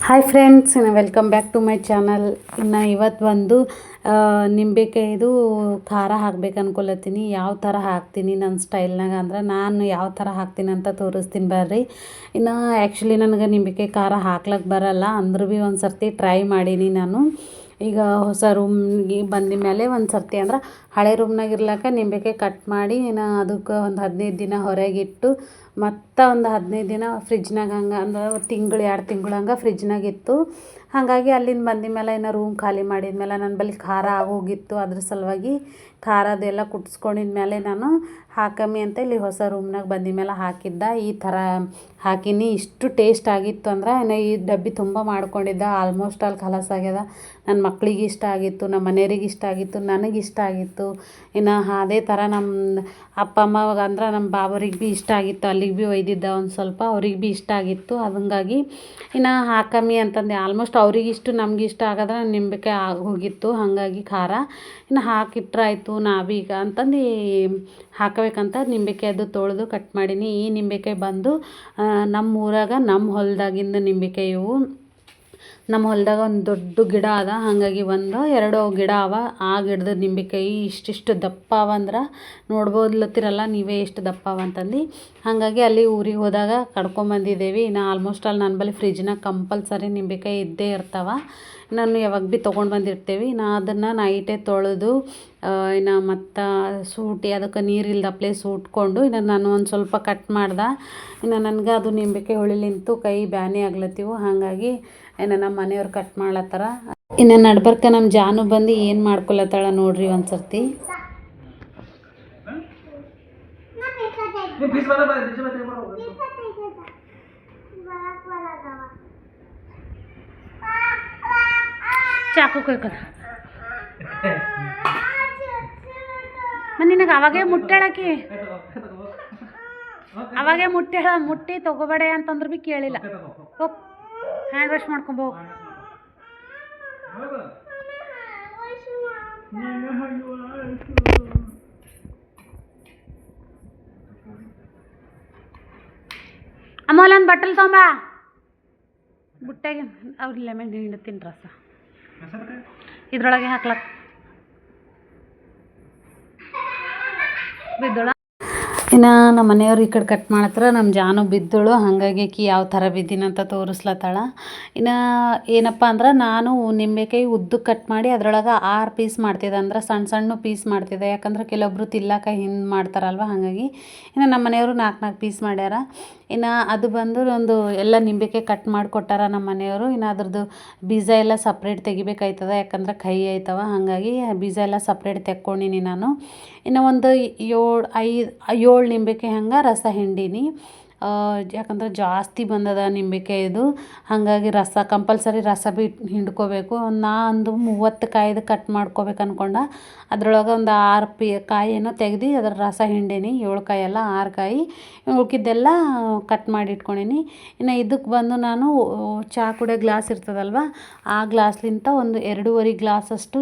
Hi friends welcome back to my channel ಇನ್ನು ಇವತ್ತು ಆ, ನಿಂಬೆಕಾಯಿದು ಖಾರ ಹಾಕ್ಬೇಕು ಅನ್ಕೊಳತ್ತೀನಿ. ಯಾವ ಥರ ಹಾಕ್ತೀನಿ ನನ್ನ ಸ್ಟೈಲ್ನಾಗ ಅಂದ್ರೆ ನಾನು ಯಾವ ಥರ ಹಾಕ್ತೀನಿ ಅಂತ ತೋರಿಸ್ತೀನಿ ಬರ್ರಿ. ಇನ್ನು ಆ್ಯಕ್ಚುಲಿ ನನಗೆ ನಿಂಬೆಕಾಯಿ ಖಾರ ಹಾಕ್ಲಕ್ಕೆ ಬರಲ್ಲ. ಅಂದ್ರೂ ಭೀ ಒಂದು ಸರ್ತಿ ಟ್ರೈ ಮಾಡೀನಿ ನಾನು. ಈಗ ಹೊಸ ರೂಮ್ಗೆ ಬಂದ ಮೇಲೆ ಒಂದು ಸರ್ತಿ ಅಂದ್ರೆ ಹಳೆ ರೂಮ್ನಾಗ ಇರ್ಲಾಕ ನಿಂಬೆಕಾಯಿ ಕಟ್ ಮಾಡಿ ಇನ್ನು ಅದಕ್ಕೆ ಒಂದು ಹದಿನೈದು ದಿನ ಹೊರಗಿಟ್ಟು ಮತ್ತು ಒಂದು ಹದಿನೈದು ದಿನ ಫ್ರಿಜ್ನಾಗ ಹಂಗೆ ಅಂದ್ರೆ ತಿಂಗಳು, ಎರಡು ತಿಂಗಳು ಹಂಗೆ ಫ್ರಿಜ್ನಾಗ ಇತ್ತು. ಹಾಗಾಗಿ ಅಲ್ಲಿಂದ ಬಂದ ಮೇಲೆ ಇನ್ನು ರೂಮ್ ಖಾಲಿ ಮಾಡಿದ ಮೇಲೆ ನನ್ನ ಬಳಿ ಖಾರ ಆಗೋಗಿತ್ತು ಅದ್ರ ಸಲುವಾಗಿ ಖಾರದೆಲ್ಲ ಕುಟ್ಸ್ಕೊಂಡಿದ ಮೇಲೆ ನಾನು ಹಾಕಮ್ಮಿ ಅಂತ ಇಲ್ಲಿ ಹೊಸ ರೂಮ್ನಾಗ ಬಂದ ಮೇಲೆ ಹಾಕಿದ್ದ. ಈ ಥರ ಹಾಕಿನಿ. ಇಷ್ಟು ಟೇಸ್ಟ್ ಆಗಿತ್ತು ಅಂದ್ರೆ ಇನ್ನು ಈ ಡಬ್ಬಿ ತುಂಬ ಮಾಡ್ಕೊಂಡಿದ್ದ. ಆಲ್ಮೋಸ್ಟ್ ಅಲ್ಲಿ ಖಲಾಸ್ ಆಗ್ಯದ. ನನ್ನ ಮಕ್ಳಿಗೆ ಇಷ್ಟ ಆಗಿತ್ತು ನಮ್ಮ ಮನೆಯವ್ರಿಗೆ ಇಷ್ಟ ಆಗಿತ್ತು, ನನಗೆ ಇಷ್ಟ ಆಗಿತ್ತು. ಇನ್ನು ಅದೇ ಥರ ನಮ್ಮ ಅಪ್ಪ ಅಮ್ಮವಾಗ ಅಂದ್ರೆ ನಮ್ಮ ಬಾಬರಿಗೆ ಭೀ ಇಷ್ಟ ಆಗಿತ್ತು. ಅಲ್ಲಿಗೆ ಭೀ ಒಯ್ದಿದ್ದ ಒಂದು ಸ್ವಲ್ಪ, ಅವ್ರಿಗೆ ಭೀ ಇಷ್ಟ ಆಗಿತ್ತು. ಅದಂಗಾಗಿ ಇನ್ನು ಹಾಕಮ್ಮಿ ಅಂತಂದು. ಆಲ್ಮೋಸ್ಟ್ ಅವ್ರಿಗೆ ಇಷ್ಟು, ನಮ್ಗೆ ಇಷ್ಟ ಆಗದ್ರೆ ನಿಂಬೆಕಾಯಿ ಆಗಿ ಹೋಗಿತ್ತು. ಹಾಗಾಗಿ ಖಾರ. ಇನ್ನು ಹಾಕಿಟ್ರಾಯಿತು ನಾವೀಗ ಅಂತಂದು ಹಾಕಬೇಕಂತ ನಿಂಬೆಕಾಯಿ ಅದು ತೊಳೆದು ಕಟ್ ಮಾಡೀನಿ. ಈ ನಿಂಬೆಕಾಯಿ ಬಂದು ನಮ್ಮ ಊರಾಗ ನಮ್ಮ ಹೊಲದಾಗಿಂದ ನಿಂಬೆಕಾಯಿ ಇವು. ನಮ್ಮ ಹೊಲದಾಗ ಒಂದು ದೊಡ್ಡ ಗಿಡ ಅದ. ಹಾಗಾಗಿ ಒಂದು ಎರಡು ಗಿಡ ಅವ. ಆ ಗಿಡದ ನಿಂಬೆಕಾಯಿ ಇಷ್ಟಿಷ್ಟು ದಪ್ಪ ಅವ ಅಂದ್ರೆ ನೋಡ್ಬೋದ್ಲತ್ತಿರಲ್ಲ ನೀವೇ ಎಷ್ಟು ದಪ್ಪ ಅವ ಅಂತಂದು. ಹಾಗಾಗಿ ಅಲ್ಲಿ ಊರಿಗೆ ಹೋದಾಗ ಕಡ್ಕೊಂಬಂದಿದ್ದೇವೆ ಇನ್ನು ಆಲ್ಮೋಸ್ಟ್ ಅಲ್ಲಿ ನನ್ನ ಬಳಿ ಫ್ರಿಜ್ನಾಗ ಕಂಪಲ್ಸರಿ ನಿಂಬೆಕಾಯಿ ಇದ್ದೇ ಇರ್ತಾವ. ನಾನು ಯಾವಾಗ ಭೀ ತೊಗೊಂಡು ಬಂದಿರ್ತೀವಿ. ನಾ ಅದನ್ನು ನೈಟೇ ತೊಳೆದು ಇನ್ನು ಮತ್ತು ಸೂಟಿ, ಅದಕ್ಕೆ ನೀರಿಲ್ದಪ್ಲೆ ಸೂಟ್ಕೊಂಡು ಇನ್ನು ನಾನು ಒಂದು ಸ್ವಲ್ಪ ಕಟ್ ಮಾಡ್ದೆ. ಇನ್ನು ನನಗೆ ಅದು ನಿಂಬೆಕಾಯಿ ಹೊಳಿಲಿಂತು ಕೈ ಬ್ಯಾನೆ ಆಗ್ಲತ್ತಿವು. ಹಾಗಾಗಿ ಇನ್ನು ನಮ್ಮ ಮನೆಯವ್ರು ಕಟ್ ಮಾಡ್ಲತ್ತಾರ? ಇನ್ನ ನಡ್ಬರ್ಕ ನಮ್ಮ ಜಾನು ಬಂದು ಏನು ಮಾಡ್ಕೊಳತ್ತಾಳ ನೋಡ್ರಿ ಒಂದು ಸರ್ತಿ ಚಾಕು ಕೊಯ್ಕೊದ ನಿನಗೆ ಅವಾಗೇ ಮುಟ್ಟಾಳಕಿ ಅವಾಗೇ ಮುಟ್ಟಾಳ ಮುಟ್ಟಿ ತಗೋಬೇಡ ಅಂತಂದ್ರೆ ಭೀ ಕೇಳಿಲ್ಲ. ಹೋಗ್ ಹ್ಯಾಂಡ್ ವಾಶ್ ಮಾಡ್ಕೊಂಬೋ. ಅಮೋಲ್ ಒಂದು ಬಟ್ಟಲ್ ತೊಂಬ ಬುಟ್ಟಾಗೆ ಅವ್ರ ಲೆಮನ್ ತಿನ್ ರಸ. ಇದ್ರೊಳಗೆ ಹಾಕ್ಲಕ್ ಬಿದ್ದೋಳ ಇನ್ನು ನಮ್ಮ ಮನೆಯವ್ರು ಈ ಕಡೆ ಕಟ್ ಮಾಡತ್ರ ನಮ್ಮ ಜಾನು ಬಿದ್ದಳು, ಹಾಗಾಗಿ ಕಿ ಯಾವ ಥರ ಅಂತ ತೋರಿಸ್ಲತ್ತಾಳ. ಇನ್ನು ಏನಪ್ಪ ಅಂದ್ರೆ ನಾನು ನಿಂಬೆಕಾಯಿ ಉದ್ದು ಕಟ್ ಮಾಡಿ ಅದ್ರೊಳಗೆ ಆರು ಪೀಸ್ ಮಾಡ್ತಿದ್ದೆ, ಅಂದ್ರೆ ಸಣ್ಣ ಸಣ್ಣ ಪೀಸ್ ಮಾಡ್ತಿದ್ದೆ. ಯಾಕಂದ್ರೆ ಕೆಲವೊಬ್ರು ತಿಲ್ಲಕ ಹಿಂದೆ ಮಾಡ್ತಾರಲ್ವ, ಹಾಗಾಗಿ ಇನ್ನು ನಮ್ಮ ಮನೆಯವರು ನಾಲ್ಕು ನಾಲ್ಕು ಪೀಸ್ ಮಾಡ್ಯಾರ. ಇನ್ನು ಅದು ಬಂದು ಒಂದು ಎಲ್ಲ ನಿಂಬೆಕಾಯಿ ಕಟ್ ಮಾಡಿಕೊಟ್ಟಾರ ನಮ್ಮ ಮನೆಯವರು. ಇನ್ನು ಅದ್ರದ್ದು ಬೀಜ ಎಲ್ಲ ಸಪ್ರೇಟ್ ತೆಗಿಬೇಕಾಯ್ತದ, ಯಾಕಂದ್ರೆ ಕೈ ಆಯ್ತವ, ಹಾಗಾಗಿ ಬೀಜ ಎಲ್ಲ ಸಪ್ರೇಟ್ ತೆಕ್ಕೊಂಡಿನಿ ನಾನು. ಇನ್ನು ಒಂದು ಏಳು ಐದು, ಏಳು ನಿಂಬೆಕಾಯಿ ಹಂಗೆ ರಸ ಹಿಂಡೀನಿ. ಯಾಕಂದ್ರೆ ಜಾಸ್ತಿ ಬಂದದ ನಿಂಬೆಕಾಯಿದು ಹಾಗಾಗಿ ರಸ, ಕಂಪಲ್ಸರಿ ರಸ ಬಿ ಹಿಂಡ್ಕೋಬೇಕು. ನಾ ಒಂದು ಮೂವತ್ತು ಕಾಯ್ದು ಕಟ್ ಮಾಡ್ಕೋಬೇಕು ಅಂದ್ಕೊಂಡ ಅದ್ರೊಳಗೆ ಒಂದು ಆರು ಪಿ ಕಾಯಿಯನ್ನು ತೆಗ್ದು ಅದ್ರ ರಸ ಹಿಂಡೇನಿ. ಏಳು ಕಾಯಿ ಎಲ್ಲ ಆರು ಕಾಯಿ. ಉಳ್ಕಿದ್ದೆಲ್ಲ ಕಟ್ ಮಾಡಿ ಇಟ್ಕೊಂಡೀನಿ. ಇನ್ನು ಇದಕ್ಕೆ ಬಂದು ನಾನು ಚಹಾ ಕುಡಿಯೋ ಗ್ಲಾಸ್ ಇರ್ತದಲ್ವ, ಆ ಗ್ಲಾಸ್ಲಿಂತ ಒಂದು ಎರಡೂವರೆ ಗ್ಲಾಸಷ್ಟು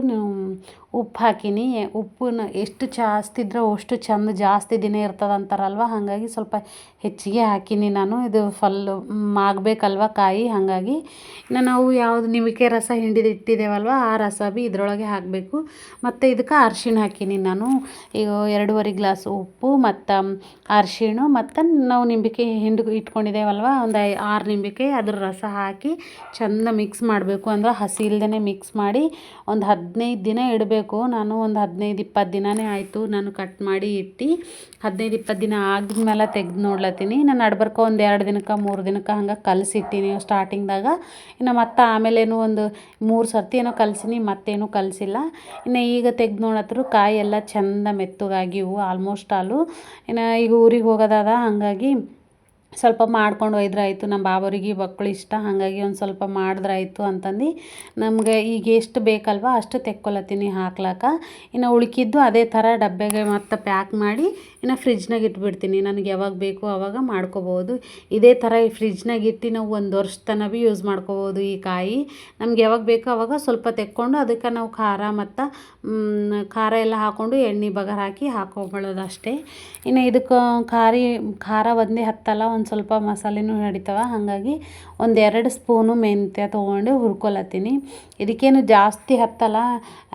ಉಪ್ಪು ಹಾಕೀನಿ. ಉಪ್ಪನ್ನ ಎಷ್ಟು ಜಾಸ್ತಿ ಇದ್ರೆ ಅಷ್ಟು ಚಂದ ಜಾಸ್ತಿ ದಿನ ಇರ್ತದಂತಾರಲ್ವ. ಹಾಗಾಗಿ ಸ್ವಲ್ಪ ಹೆಚ್ಚಿಗೆ ಹಾಕೀನಿ ನಾನು. ಇದು ಫಲ್ ಮಾಗಬೇಕಲ್ವ ಕಾಯಿ? ಹಾಗಾಗಿ ಇನ್ನು ನಾವು ಯಾವುದು ನಿಮಿಕೆ ರಸ ಹಿಂಡಿದು ಇಟ್ಟಿದ್ದೇವಲ್ವ, ಆ ರಸ ಬಿ ಇದರೊಳಗೆ ಹಾಕಬೇಕು. ಮತ್ತು ಇದಕ್ಕೆ ಅರ್ಶಿಣ ಹಾಕೀನಿ ನಾನು. ಈಗ ಎರಡೂವರೆ ಗ್ಲಾಸ್ ಉಪ್ಪು, ಮತ್ತು ಅರ್ಶಿಣ, ಮತ್ತು ನಾವು ನಿಂಬಿಕೆ ಹಿಂಡು ಇಟ್ಕೊಂಡಿದ್ದೇವಲ್ವ, ಒಂದು ಆರು ನಿಂಬಿಕೆ ಅದ್ರ ರಸ ಹಾಕಿ ಚೆಂದ ಮಿಕ್ಸ್ ಮಾಡಬೇಕು. ಅಂದ್ರೆ ಹಸಿ ಇಲ್ದೇ ಮಿಕ್ಸ್ ಮಾಡಿ ಒಂದು ಹದಿನೈದು ದಿನ ಇಡಬೇಕು. ನಾನು ಒಂದು ಹದಿನೈದು ಇಪ್ಪತ್ತು ದಿನವೇ ಆಯಿತು ನಾನು ಕಟ್ ಮಾಡಿ ಇಟ್ಟು. ಹದಿನೈದು ಇಪ್ಪತ್ತು ದಿನ ಆಗಿದ್ಮೇಲೆ ತೆಗೆದು ನೋಡ್ಲತ್ತೀನಿ. ನಾನು ನಡ್ಬರ್ಕ ಒಂದು ಎರಡು ದಿನಕ್ಕೆ, ಮೂರು ದಿನಕ್ಕೆ ಹಂಗೆ ಕಲಸಿಟ್ಟಿನಿ ಸ್ಟಾರ್ಟಿಂಗ್ದಾಗ ಇನ್ನು ಮತ್ತೆ ಆಮೇಲೇನು ಒಂದು ಮೂರು ಸರ್ತಿ ಏನೋ ಕಲಸಿನಿ, ಮತ್ತೇನು ಕಲಸಿಲ್ಲ. ಇನ್ನು ಈಗ ತೆಗ್ದು ನೋಡತ್ರು ಕಾಯಿ ಎಲ್ಲ ಚೆಂದ ಮೆತ್ತಗಾಗಿವು ಆಲ್ಮೋಸ್ಟ್ ಆಲು. ಇನ್ನು ಈಗ ಊರಿಗೆ ಹೋಗೋದಾದ ಹಾಗಾಗಿ ಸ್ವಲ್ಪ ಮಾಡ್ಕೊಂಡು ಒಯ್ದ್ರಾಯಿತು. ನಮ್ಮ ಬಾಬರಿಗೆ ಮಕ್ಕಳು ಇಷ್ಟ, ಹಾಗಾಗಿ ಒಂದು ಸ್ವಲ್ಪ ಮಾಡಿದ್ರೆ ಆಯಿತು ಅಂತಂದು. ನಮಗೆ ಈಗ ಎಷ್ಟು ಬೇಕಲ್ವ ಅಷ್ಟು ತೆಕ್ಕೊಲತ್ತೀನಿ ಹಾಕ್ಲಾಕ. ಇನ್ನು ಉಳ್ಕಿದ್ದು ಅದೇ ಥರ ಡಬ್ಬೆಗೆ ಮತ್ತೆ ಪ್ಯಾಕ್ ಮಾಡಿ ಇನ್ನು ಫ್ರಿಜ್ನಾಗ ಇಟ್ಬಿಡ್ತೀನಿ. ನನಗೆ ಯಾವಾಗ ಬೇಕು ಆವಾಗ ಮಾಡ್ಕೋಬೋದು. ಇದೇ ಥರ ಈ ಫ್ರಿಜ್ನಾಗ ಇಟ್ಟು ನಾವು ಒಂದು ವರ್ಷ ತನಕ ಭೀ ಯೂಸ್ ಮಾಡ್ಕೋಬೋದು ಈ ಕಾಯಿ. ನಮ್ಗೆ ಯಾವಾಗ ಬೇಕೋ ಆವಾಗ ಸ್ವಲ್ಪ ತೆಕ್ಕೊಂಡು ಅದಕ್ಕೆ ನಾವು ಖಾರ ಮತ್ತು ಖಾರ ಎಲ್ಲ ಹಾಕ್ಕೊಂಡು ಎಣ್ಣೆ ಬಗರ್ ಹಾಕಿ ಹಾಕೋಬಳೋದು ಅಷ್ಟೇ ಇನ್ನು ಇದಕ್ಕೆ ಖಾರಿ, ಖಾರ ಒಂದೇ ಹತ್ತಲ್ಲ, ಒಂದು ಸ್ವಲ್ಪ ಮಸಾಲೆನೂ ನಡಿತಾವ ಹಾಗಾಗಿ ಒಂದೆರಡು ಸ್ಪೂನು ಮೆಂತ್ಯ ತೊಗೊಂಡು ಹುರ್ಕೊಳತ್ತೀನಿ ಇದಕ್ಕೇನು ಜಾಸ್ತಿ ಹತ್ತಲ್ಲ.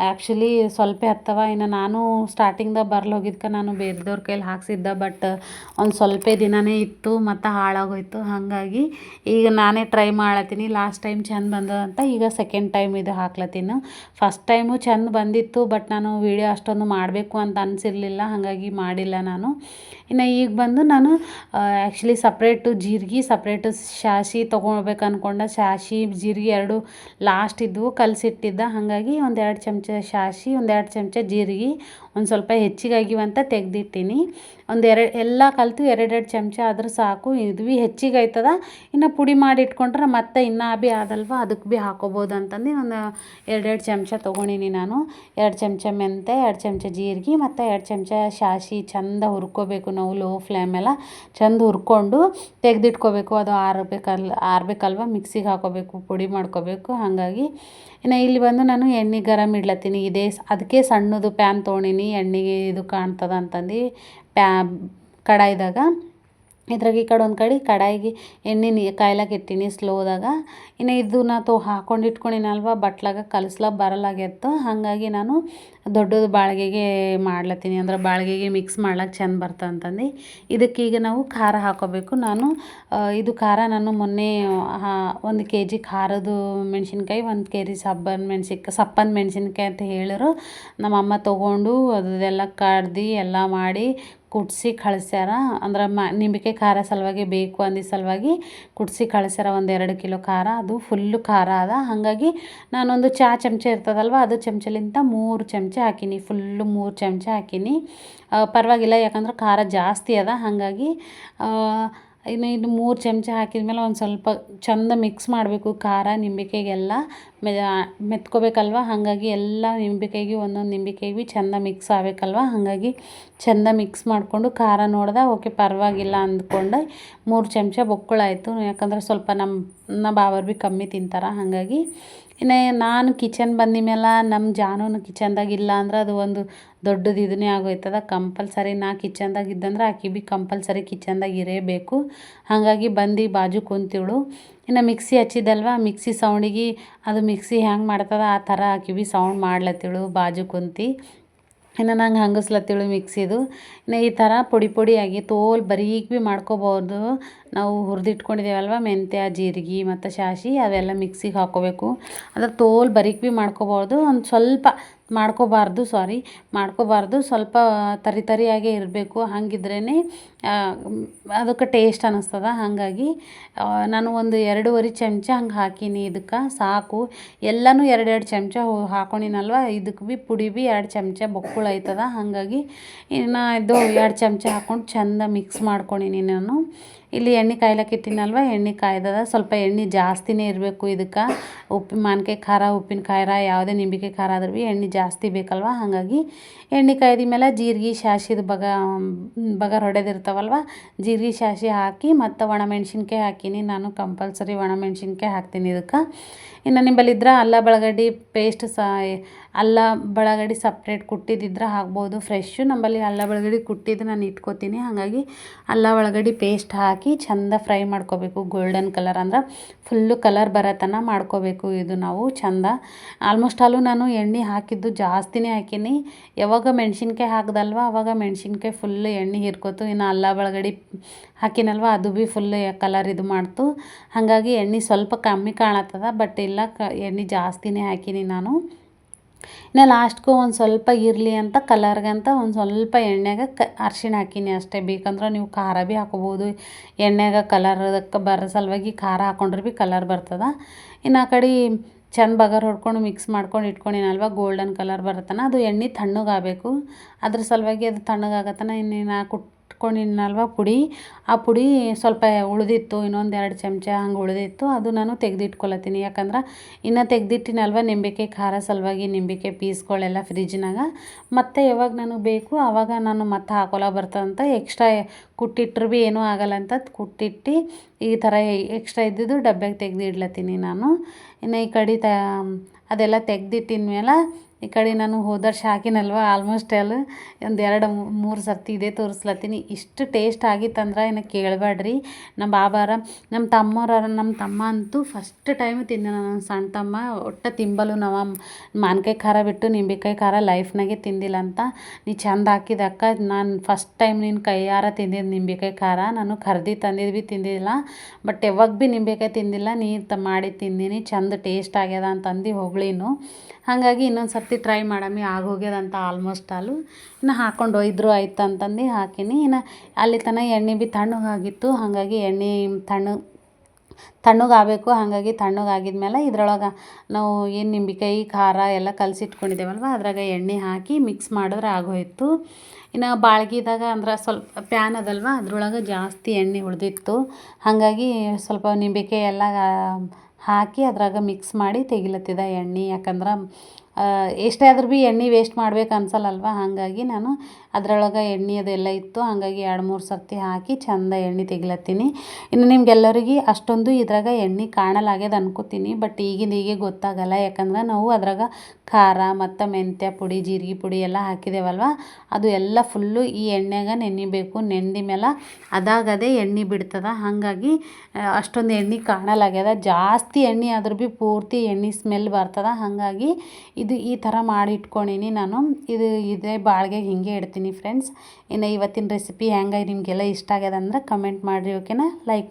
ಆ್ಯಕ್ಚುಲಿ ಸ್ವಲ್ಪ ಹತ್ತವ. ಇನ್ನು ನಾನು ಸ್ಟಾರ್ಟಿಂಗ್ದಾಗ ಬರ್ಲ್ ಹೋಗಿದ್ಕೆ ನಾನು ಬೇರೆದವ್ರ ಕೈಲಿ ಹಾಕ್ಸಿದ್ದೆ ಬಟ್ ಒಂದು ಸ್ವಲ್ಪ ದಿನವೇ ಇತ್ತು ಮತ್ತು ಹಾಳಾಗೋಯ್ತು. ಹಾಗಾಗಿ ಈಗ ನಾನೇ ಟ್ರೈ ಮಾಡತ್ತೀನಿ. ಲಾಸ್ಟ್ ಟೈಮ್ ಚೆಂದ ಬಂದದಂತ ಈಗ ಸೆಕೆಂಡ್ ಟೈಮ್ ಇದು ಹಾಕ್ಲತ್ತೀನಿ. ಫಸ್ಟ್ ಟೈಮು ಚೆಂದ ಬಂದಿತ್ತು ಬಟ್ ನಾನು ವೀಡಿಯೋ ಅಷ್ಟೊಂದು ಮಾಡಬೇಕು ಅಂತ ಅನಿಸಿರ್ಲಿಲ್ಲ. ಹಾಗಾಗಿ ಮಾಡಿಲ್ಲ ನಾನು. ಇನ್ನು ಈಗ ಬಂದು ನಾನು ಆ್ಯಕ್ಚುಲಿ ಸಪ್ರೇಟು ಜೀರಿಗೆ ಸಪ್ರೇಟು ಶಾಸಿ ತೊಗೊಳ್ಬೇಕು ಅಂದ್ಕೊಂಡೆ ಶಾಸಿ ಜೀರಿಗೆ ಎರಡು ಲಾಸ್ಟ್ ಇದ್ದವು ಕಲಸಿಟ್ಟಿದ್ದ. ಹಾಗಾಗಿ ಒಂದೆರಡು ಚಮಚ ಶಾಸಿ ಒಂದೆರಡು ಚಮಚ ಜೀರಿಗೆ ಒಂದು ಸ್ವಲ್ಪ ಹೆಚ್ಚಿಗೆ ಆಗಿವಂತ ಒಂದೆರಡು ಎಲ್ಲ ಕಲಿತು ಎರಡೆರಡು ಚಮಚ ಆದ್ರೆ ಸಾಕು, ಇದು ಭೀ ಹೆಚ್ಚಿಗೆ ಆಯ್ತದ ಇನ್ನು ಪುಡಿ ಮಾಡಿ ಇಟ್ಕೊಂಡ್ರೆ ಮತ್ತೆ ಇನ್ನೂ ಭೀ ಆದಲ್ವ ಅದಕ್ಕೆ ಭೀ ಹಾಕೋಬೋದು ಅಂತಂದು ಒಂದು ಎರಡೆರಡು ಚಮಚ ತೊಗೊಂಡಿನಿ ನಾನು. ಎರಡು ಚಮಚ ಮೆಂತೆ, ಎರಡು ಚಮಚ ಜೀರಿಗೆ, ಮತ್ತು ಎರಡು ಚಮಚ ಶಾಸಿ ಚಂದ ಹುರ್ಕೋಬೇಕು ನಾವು ಲೋ ಫ್ಲೇಮೆಲ್ಲ ಚಂದ ಹುರ್ಕೊಂಡು ತೆಗೆದಿಟ್ಕೋಬೇಕು, ಅದು ಆರಬೇಕಲ್ಲ ಆರಬೇಕಲ್ವ, ಮಿಕ್ಸಿಗೆ ಹಾಕೋಬೇಕು, ಪುಡಿ ಮಾಡ್ಕೋಬೇಕು, ಹಾಗಾಗಿ. ಇನ್ನು ಇಲ್ಲಿ ಬಂದು ನಾನು ಎಣ್ಣೆ ಗರಮ್ ಇಡ್ಲತ್ತೀನಿ, ಇದೇ ಅದಕ್ಕೆ ಸಣ್ಣದು ಪ್ಯಾನ್ ತೊಗೊಂಡಿನಿ, ಎಣ್ಣೆಗೆ ಇದು ಕಾಣ್ತದ ಅಂತಂದು. ಪ್ಯಾ, ಕಡಾಯಿದಾಗ. ಇದ್ರಾಗ ಈ ಕಡೆ ಒಂದು ಕಡೆ ಕಡಾಯಿಗೆ ಎಣ್ಣೆ ನೀ ಕಾಯ್ಲಕ್ಕೆ ಇಟ್ಟೀನಿ ಸ್ಲೋದಾಗ. ಇನ್ನು ಇದು ನಾ ತೊ ಹಾಕೊಂಡು ಇಟ್ಕೊಂಡಿನಲ್ವ, ಬಟ್ಲಾಗ ಕಲಸ್ಲಕ್ಕ ಬರಲಾಗ್ಯತ್ತು ಹಾಗಾಗಿ ನಾನು ದೊಡ್ಡದು ಬಾಳ್ಗೆಗೆ ಮಾಡ್ಲತ್ತೀನಿ. ಅಂದ್ರೆ ಬಾಳ್ಗೆಗೆ ಮಿಕ್ಸ್ ಮಾಡ್ಲಕ್ಕೆ ಚೆಂದ ಅಂತಂದು ಇದಕ್ಕೀಗ ನಾವು ಖಾರ ಹಾಕೋಬೇಕು. ನಾನು ಇದು ಖಾರ ನಾನು ಮೊನ್ನೆ ಒಂದು ಕೆ ಜಿ ಖಾರದ್ದು ಮೆಣಸಿನ್ಕಾಯಿ, ಒಂದು ಕೆ ಜಿ ಸಬ್ಬನ್ ಮೆಣ್ಸಿನ್ಕಾಯಿ, ಸಪ್ಪನ ಮೆಣಸಿನ್ಕಾಯಿ ಅಂತ ಹೇಳಿರು. ನಮ್ಮಮ್ಮ ತೊಗೊಂಡು ಅದೆಲ್ಲ ಕಡ್ದು ಎಲ್ಲ ಮಾಡಿ ಕುದಿಸಿ ಕಳಿಸ್ಯಾರ. ಅಂದ್ರೆ ಮ, ನಿಂಬಿಕೆ ಖಾರ ಸಲುವಾಗಿ ಬೇಕು ಅಂದಿದ್ದ ಸಲುವಾಗಿ ಕುಟ್ಸಿ ಕಳಿಸ್ಯಾರ ಒಂದು ಎರಡು ಕಿಲೋ ಖಾರ. ಅದು ಫುಲ್ಲು ಖಾರ ಅದ. ಹಾಗಾಗಿ ನಾನೊಂದು ಚಾ ಚಮಚ ಇರ್ತದಲ್ವ, ಅದು ಚಮಚಲಿಂದ ಮೂರು ಚಮಚ ಹಾಕೀನಿ. ಫುಲ್ಲು ಮೂರು ಚಮಚ ಹಾಕೀನಿ. ಪರವಾಗಿಲ್ಲ ಯಾಕಂದ್ರೆ ಖಾರ ಜಾಸ್ತಿ ಅದ. ಹಾಗಾಗಿ ಇನ್ನು ಇದು ಮೂರು ಚಮಚ ಹಾಕಿದ ಮೇಲೆ ಒಂದು ಸ್ವಲ್ಪ ಚಂದ ಮಿಕ್ಸ್ ಮಾಡಬೇಕು, ಖಾರ ನಿಂಬೆಕಾಯಿಗೆಲ್ಲ ಮೆತ್ಕೋಬೇಕಲ್ವ? ಹಾಗಾಗಿ ಎಲ್ಲ ನಿಂಬೆಕಾಯಿಗೆ ಒಂದೊಂದು ನಿಂಬೆಕಾಯಿಗೆ ಚೆಂದ ಮಿಕ್ಸ್ ಆಗಬೇಕಲ್ವ? ಹಾಗಾಗಿ ಚೆಂದ ಮಿಕ್ಸ್ ಮಾಡಿಕೊಂಡು ಖಾರ ನೋಡ್ದೆ ಓಕೆ ಪರವಾಗಿಲ್ಲ ಅಂದ್ಕೊಂಡು. ಮೂರು ಚಮಚ ಬೊಕ್ಕಳಾಯಿತು. ಯಾಕಂದ್ರೆ ಸ್ವಲ್ಪ ನಮ್ಮ ನಮ್ಮ ಬಾವರು ಭೀ ಕಮ್ಮಿ ತಿಂತಾರೆ. ಹಾಗಾಗಿ ಇನ್ನು ನಾನು ಕಿಚನ್ ಬಂದ ಮೇಲೆ ನಮ್ಮ ಜಾನೂನು ಕಿಚನ್ದಾಗ ಇಲ್ಲ ಅಂದ್ರೆ ಅದು ಒಂದು ದೊಡ್ಡದು ಇದನ್ನೇ ಆಗೋಯ್ತದ. ಕಂಪಲ್ಸರಿ ನಾ ಕಿಚನ್ದಾಗ ಇದ್ದಂದ್ರೆ ಆಕೆ ಬಿ ಕಂಪಲ್ಸರಿ ಕಿಚನ್ದಾಗ ಇರಬೇಕು. ಹಾಗಾಗಿ ಬಂದು ಬಾಜು ಕುಂತಿವಳು. ಇನ್ನು ಮಿಕ್ಸಿ ಹಚ್ಚಿದ್ದಲ್ವ ಮಿಕ್ಸಿ ಸೌಂಡಿಗೆ ಅದು ಮಿಕ್ಸಿ ಹ್ಯಾಂಗೆ ಮಾಡ್ತದ? ಆ ಥರ ಆಕೆ ಬಿ ಸೌಂಡ್ ಮಾಡ್ಲತ್ತಿಳು ಬಾಜು ಕುಂತು. ಇನ್ನು ನಂಗೆ ಹಂಗಸ್ಲತ್ತಿಳು ಮಿಕ್ಸಿದು. ಇನ್ನು ಈ ಥರ ಪುಡಿ ಪುಡಿಯಾಗಿ ತೋಲ್ ಬರೀಕ್ ಭೀ ಮಾಡ್ಕೋಬೋದು. ನಾವು ಹುರಿದಿಟ್ಕೊಂಡಿದ್ದೇವಲ್ವ ಮೆಂತ್ಯ, ಜೀರಿಗೆ ಮತ್ತು ಸಾಸಿ ಅವೆಲ್ಲ ಮಿಕ್ಸಿಗೆ ಹಾಕ್ಕೋಬೇಕು ಅದ್ರ ತೋಲ್ ಬರೀಕ್ ಭೀ ಮಾಡ್ಕೊಬಾರ್ದು ಒಂದು ಸ್ವಲ್ಪ ಮಾಡ್ಕೋಬಾರ್ದು ಸಾರಿ ಮಾಡ್ಕೋಬಾರ್ದು. ಸ್ವಲ್ಪ ತರಿ ತರಿಯಾಗೇ ಇರಬೇಕು. ಹಾಗಿದ್ರೇ ಅದಕ್ಕೆ ಟೇಸ್ಟ್ ಅನ್ನಿಸ್ತದ. ಹಾಗಾಗಿ ನಾನು ಒಂದು ಎರಡೂವರೆ ಚಮಚ ಹಂಗೆ ಹಾಕೀನಿ ಇದಕ್ಕೆ. ಸಾಕು. ಎಲ್ಲನೂ ಎರಡೆರಡು ಚಮಚ ಹಾಕೊಂಡಿನಲ್ವ? ಇದಕ್ಕೆ ಭೀ ಪುಡಿ ಭೀ ಎರಡು ಚಮಚ ಬೊಕ್ಕುಳ ಆಯ್ತದ ಹಾಗಾಗಿ, ಇನ್ನು ಇದು ಎರಡು ಚಮಚ ಹಾಕ್ಕೊಂಡು ಚಂದ ಮಿಕ್ಸ್ ಮಾಡ್ಕೊಂಡಿನಿ ನಾನು. ಇಲ್ಲಿ ಎಣ್ಣೆ ಕಾಯ್ಲಕ್ಕೆ ಇಟ್ಟಿನಲ್ವ? ಎಣ್ಣೆ ಕಾಯ್ದದ. ಸ್ವಲ್ಪ ಎಣ್ಣೆ ಜಾಸ್ತಿನೇ ಇರಬೇಕು ಇದಕ್ಕೆ. ಉಪ್ಪು ಮಾನ್ಕಾಯಿ ಖಾರ, ಉಪ್ಪಿನ ಖಾರ, ಯಾವುದೇ ನಿಂಬಿಕೆ ಖಾರ ಆದ್ರೂ ಭೀ ಎಣ್ಣೆ ಜಾಸ್ತಿ ಬೇಕಲ್ವ? ಹಾಗಾಗಿ ಎಣ್ಣೆ ಕಾಯ್ದ ಮೇಲೆ ಜೀರಿಗೆ ಸಾಸಿದು ಬಗ ಬಗರ್ ಹೊಡೆದಿರ್ತಾವಲ್ವ ಜೀರಿಗೆ ಸಾಸಿ ಹಾಕಿ ಮತ್ತು ಒಣಮೆಣ್ಸಿನ್ಕಾಯಿ ಹಾಕೀನಿ. ನಾನು ಕಂಪಲ್ಸರಿ ಒಣಮೆಣ್ಸಿನ್ಕಾಯಿ ಹಾಕ್ತೀನಿ ಇದಕ್ಕೆ. ಇನ್ನು ನಿಂಬಲ್ಲಿದ್ರೆ ಅಲ್ಲ ಬೆಳಗಡ್ಡಿ ಪೇಸ್ಟ್ ಸಹ ಅಲ್ಲ ಬೆಳಗಡೆ ಸಪ್ರೇಟ್ ಕುಟ್ಟಿದ್ದಿದ್ರೆ ಹಾಕ್ಬೋದು ಫ್ರೆಶ್ಶು ನಮ್ಮಲ್ಲಿ ಅಲ್ಲ ಬೆಳಗಡೆ ಕುಟ್ಟಿದ್ದು ನಾನು ಇಟ್ಕೋತೀನಿ. ಹಾಗಾಗಿ ಅಲ್ಲ ಒಳಗಡೆ ಪೇಸ್ಟ್ ಹಾಕಿ ಚಂದ ಫ್ರೈ ಮಾಡ್ಕೋಬೇಕು. ಗೋಲ್ಡನ್ ಕಲರ್ ಅಂದ್ರೆ ಫುಲ್ಲು ಕಲರ್ ಬರತನ ಮಾಡ್ಕೋಬೇಕು ಇದು ನಾವು ಚಂದ. ಆಲ್ಮೋಸ್ಟ್ ಆಲು ನಾನು ಎಣ್ಣೆ ಹಾಕಿದ್ದು ಜಾಸ್ತಿನೇ ಹಾಕೀನಿ. ಯಾವಾಗ ಮೆಣಸಿನ್ಕಾಯಿ ಹಾಕ್ದಲ್ವ ಅವಾಗ ಮೆಣಸಿನ್ಕಾಯಿ ಫುಲ್ಲು ಎಣ್ಣೆ ಹಿರ್ಕೋತು. ಇನ್ನು ಅಲ್ಲ ಒಳಗಡೆ ಹಾಕಿನಲ್ವ ಅದು ಭೀ ಫುಲ್ ಕಲರ್ ಇದು ಮಾಡ್ತು. ಹಾಗಾಗಿ ಎಣ್ಣೆ ಸ್ವಲ್ಪ ಕಮ್ಮಿ ಕಾಣತ್ತದ ಬಟ್ ಇಲ್ಲ ಕ ಎಣ್ಣೆ ಜಾಸ್ತಿನೇ ಹಾಕೀನಿ ನಾನು. ಇನ್ನು ಲಾಸ್ಟ್ಗೂ ಒಂದು ಸ್ವಲ್ಪ ಇರಲಿ ಅಂತ ಕಲರ್ಗಂತ ಒಂದು ಸ್ವಲ್ಪ ಎಣ್ಣೆಗೆ ಕ ಅರ್ಶಿಣ ಹಾಕೀನಿ ಅಷ್ಟೇ. ಬೇಕಂದ್ರೆ ನೀವು ಖಾರ ಭೀ ಹಾಕೋಬೋದು. ಎಣ್ಣೆಗೆ ಕಲರ್ ಅದಕ್ಕೆ ಬರೋ ಸಲುವಾಗಿ ಖಾರ ಹಾಕೊಂಡ್ರೆ ಭೀ ಕಲರ್ ಬರ್ತದೆ. ಇನ್ನು ಆ ಕಡೆ ಚೆಂದ ಬಗರ್ ಹೊಡ್ಕೊಂಡು ಮಿಕ್ಸ್ ಮಾಡ್ಕೊಂಡು ಇಟ್ಕೊಂಡಿನಲ್ವ ಗೋಲ್ಡನ್ ಕಲರ್ ಬರುತ್ತನ ಅದು ಎಣ್ಣೆ ತಣ್ಣಗಾಗಬೇಕು. ಅದ್ರ ಸಲುವಾಗಿ ಅದು ತಣ್ಣಗಾಗತ್ತನ ಇನ್ನೇನು ಕುಟ್ ಇಟ್ಕೊಂಡಿನಲ್ವ ಪುಡಿ. ಆ ಪುಡಿ ಸ್ವಲ್ಪ ಉಳಿದಿತ್ತು, ಇನ್ನೊಂದು ಎರಡು ಚಮಚ ಹಂಗೆ ಉಳಿದಿತ್ತು. ಅದು ನಾನು ತೆಗೆದಿಟ್ಕೊಳತ್ತೀನಿ. ಯಾಕಂದ್ರೆ ಇನ್ನು ತೆಗೆದಿಟ್ಟಿನಲ್ವ ನಿಂಬಿಕೆ, ಖಾರ ಸಲುವಾಗಿ ನಿಂಬಿಕೆ ಪೀಸ್ಗಳೆಲ್ಲ ಫ್ರಿಜ್ನಾಗ ಮತ್ತೆ ಯಾವಾಗ ನನಗೆ ಬೇಕು ಆವಾಗ ನಾನು ಮತ್ತೆ ಹಾಕೊಳ ಬರ್ತದಂತ ಎಕ್ಸ್ಟ್ರಾ ಕುಟ್ಟಿಟ್ರು ಭೀ ಏನೂ ಆಗಲ್ಲ ಅಂತ ಕುಟ್ಟಿಟ್ಟು ಈ ಥರ ಎಕ್ಸ್ಟ್ರಾ ಇದ್ದಿದ್ದು ಡಬ್ಬೆಗೆ ತೆಗೆದಿಡ್ಲತ್ತೀನಿ ನಾನು. ಇನ್ನು ಈ ಕಡೆ ತ ಅದೆಲ್ಲ ತೆಗೆದಿಟ್ಟಿನ ಮೇಲೆ ಈ ಕಡೆ ನಾನು ಹೋದರ್ಶ ಹಾಕಿನಲ್ವ ಆಲ್ಮೋಸ್ಟ್ ಎಲ್ಲ ಒಂದು ಎರಡು ಮೂರು ಸರ್ತಿ ಇದೇ ತೋರಿಸ್ಲತ್ತೀನಿ. ಇಷ್ಟು ಟೇಸ್ಟ್ ಆಗಿತ್ತಂದ್ರೆ ಇನ್ನು ಕೇಳಬೇಡ್ರಿ ನಮ್ಮ ಬಾಬಾರ ನಮ್ಮ ತಮ್ಮವ್ರ ನಮ್ಮ ತಮ್ಮ ಅಂತೂ ಫಸ್ಟ್ ಟೈಮ್ ತಿಂದ ನನ್ನ ಸಣ್ಣ ತಮ್ಮ. ಒಟ್ಟು ತಿಂಬಲು ನಾವು ಮಾನ್ಕಾಯಿ ಖಾರ ಬಿಟ್ಟು ನಿಂಬೆಕಾಯಿ ಖಾರ ಲೈಫ್ನಾಗೆ ತಿಂದಿಲ್ಲ ಅಂತ. ನೀ ಚಂದ ಹಾಕಿದ ಅಕ್ಕ. ನಾನು ಫಸ್ಟ್ ಟೈಮ್ ನಿನ್ನ ಕೈಯಾರ ತಿಂದಿದ್ದು ನಿಂಬೆಕಾಯಿ ಖಾರ. ನಾನು ಖರ್ದಿ ತಂದಿದ್ದು ಭೀ ತಿಂದಿಲ್ಲ. ಬಟ್ ಯಾವಾಗ ಭೀ ನಿಂಬೆಕಾಯಿ ತಿಂದಿಲ್ಲ, ನೀ ತ, ಮಾಡಿ ತಿಂದೀನಿ. ಚಂದ ಟೇಸ್ಟ್ ಆಗ್ಯದ ಅಂತಂದು ಹೊಗಳಿನು ಹಾಗಾಗಿ ಇನ್ನೊಂದು ಸರ್ತಿ ಟ್ರೈ ಮಾಡಮ್ಮಿ, ಆಗೋಗ್ಯದಂತ ಆಲ್ಮೋಸ್ಟ್ ಆಲು ಇನ್ನು ಹಾಕೊಂಡು ಒಯ್ದ್ರು ಆಯ್ತು ಅಂತಂದು ಹಾಕೀನಿ. ಇನ್ನು ಅಲ್ಲಿ ತನಕ ಎಣ್ಣೆ ಭೀ ತಣ್ಣಗಾಗಿತ್ತು, ಹಾಗಾಗಿ ಎಣ್ಣೆ ತಣ್ಣಗೆ ತಣ್ಣಗಾಗಬೇಕು, ಹಾಗಾಗಿ ತಣ್ಣಗಾಗಿದ್ಮೇಲೆ ಇದ್ರೊಳಗೆ ನಾವು ಏನು ನಿಂಬೆಕಾಯಿ, ಖಾರ ಎಲ್ಲ ಕಲಸಿಟ್ಕೊಂಡಿದ್ದೇವಲ್ವ, ಅದ್ರಾಗ ಎಣ್ಣೆ ಹಾಕಿ ಮಿಕ್ಸ್ ಮಾಡಿದ್ರೆ ಆಗೋಯ್ತು. ಇನ್ನು ಬಾಳ್ಗಿದಾಗ ಅಂದ್ರೆ ಸ್ವಲ್ಪ ಪ್ಯಾನ್ ಅದಲ್ವ, ಅದ್ರೊಳಗೆ ಜಾಸ್ತಿ ಎಣ್ಣೆ ಉಳಿದಿತ್ತು. ಹಾಗಾಗಿ ಸ್ವಲ್ಪ ನಿಂಬೆಕಾಯಿ ಎಲ್ಲ ಹಾಕಿ ಅದ್ರಾಗ ಮಿಕ್ಸ್ ಮಾಡಿ ತೆಗಿಲತ್ತಿದ ಎಣ್ಣೆ. ಯಾಕಂದ್ರೆ ಎಷ್ಟೇ ಆದ್ರೂ ಭೀ ಎಣ್ಣೆ ವೇಸ್ಟ್ ಮಾಡ್ಬೇಕು ಅನ್ಸಲ್ಲಲ್ವ? ಹಾಗಾಗಿ ನಾನು ಅದ್ರೊಳಗೆ ಎಣ್ಣೆ ಅದೆಲ್ಲ ಇತ್ತು. ಹಾಗಾಗಿ ಎರಡು ಮೂರು ಸರ್ತಿ ಹಾಕಿ ಚಂದ ಎಣ್ಣೆ ತೆಗಿಲತ್ತೀನಿ. ಇನ್ನು ನಿಮ್ಗೆಲ್ಲರಿಗೆ ಅಷ್ಟೊಂದು ಇದ್ರಾಗ ಎಣ್ಣೆ ಕಾಣಲಾಗ್ಯದ ಅನ್ಕೋತೀನಿ. ಬಟ್ ಈಗಿಂದ ಹೀಗೆ ಗೊತ್ತಾಗಲ್ಲ. ಯಾಕಂದ್ರೆ ನಾವು ಅದ್ರಾಗ ಖಾರ, ಮತ್ತು ಮೆಂತ್ಯ ಪುಡಿ, ಜೀರಿಗೆ ಪುಡಿ ಎಲ್ಲ ಹಾಕಿದ್ದೇವಲ್ವ ಅದು ಎಲ್ಲ ಫುಲ್ಲು ಈ ಎಣ್ಣೆಗ ನೆನಿಬೇಕು, ನೆಂದ ಮೇಲೆ ಅದಾಗದೇ ಎಣ್ಣೆ ಬಿಡ್ತದೆ. ಹಾಗಾಗಿ ಅಷ್ಟೊಂದು ಎಣ್ಣೆ ಕಾಣಲಾಗ್ಯದ. ಜಾಸ್ತಿ ಎಣ್ಣೆ ಆದರೂ ಭೀ ಪೂರ್ತಿ ಎಣ್ಣೆ ಸ್ಮೆಲ್ ಬರ್ತದೆ. ಹಾಗಾಗಿ, ಇದು ಈ ಥರ ಮಾಡಿ ಇಟ್ಕೊಂಡಿನಿ ನಾನು. ಇದು ಇದೇ ಬಾಳ್ಗೆ ಹಿಂಗೆ ಇಡ್ತೀನಿ ಫ್ರೆಂಡ್ಸ್ ಇನ್ನು ಇವತ್ತಿನ ರೆಸಿಪಿ ಹೆಂಗೆ ನಿಮಗೆಲ್ಲ ಇಷ್ಟ ಆಗ್ಯದ ಅಂದ್ರೆ ಕಮೆಂಟ್ ಮಾಡಿರಿ ಓಕೆನಾ ಲೈಕ್